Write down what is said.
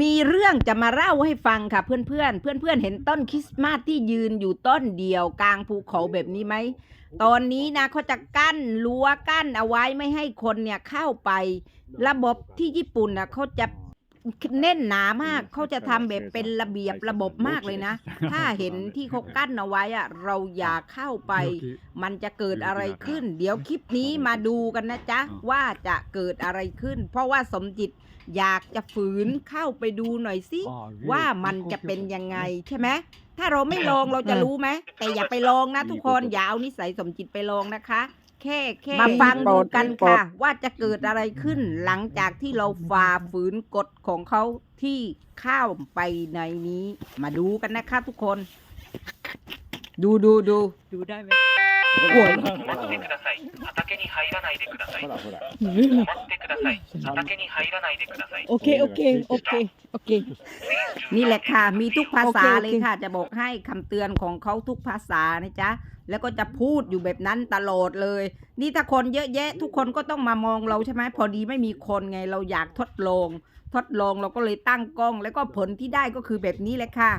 มีเรื่องจะมาเล่าให้ฟังค่ะเพื่อนๆเพื่อนๆเห็นต้นคริสต์มาสที่ยืนอยู่ต้นเดียวกลางภูเขาแบบนี้ไหม ตอนนี้นะเขาจะกั้นรั้วกั้นเอาไว้ไม่ให้คนเนี่ยเข้าไป ระบบที่ญี่ปุ่นนะเขาจะ เน้นหนามากเขาจะทำแบบเป็นระเบียบระบบมากเลยนะ ถ้าเห็นที่เขากั้นเอาไว้อะเราอย่าเข้าไป มันจะเกิดอะไรขึ้น เดี๋ยวคลิปนี้มาดูกันนะจ๊ะ ว่าจะเกิดอะไรขึ้น เพราะว่าสมจิตอยากจะฝืนเข้าไปดูหน่อยสิว่ามันจะเป็นยังไงใช่ไหมถ้าเราไม่ลองเราจะรู้ไหมแต่อย่าไปลองนะทุกคนอย่าเอานิสัยสมจิตไปลองนะคะ แค่แค่มาฟังดูกันค่ะ ว่าจะเกิดอะไรขึ้น หลังจากที่เราฝ่าฝืนกฎของเขาที่เข้าไปในนี้ มาดูกันนะคะทุกคน ดูดูดู ดูได้ไหม โอ้ย 止まってください。畑に入らないでください。ほらほら。止まってく ださい。畑に入らないでください。 โอเค โอเค โอเค โอเค นี่แหละค่ะ มีทุกภาษา โอเคโอเค เลยค่ะ จะบอกให้คำเตือนของเขาทุกภาษานะจ๊ะ แล้วก็จะพูดอยู่แบบนั้นตลอดเลย นี่ถ้าคนเยอะแยะ ทุกคนก็ต้องมามองเราใช่ไหมพอดีไม่มีคนไงเราอยากทดลอง ทดลองเราก็เลยตั้งกล้อง แล้วก็ผลที่ได้ก็คือแบบนี้แหละค่ะ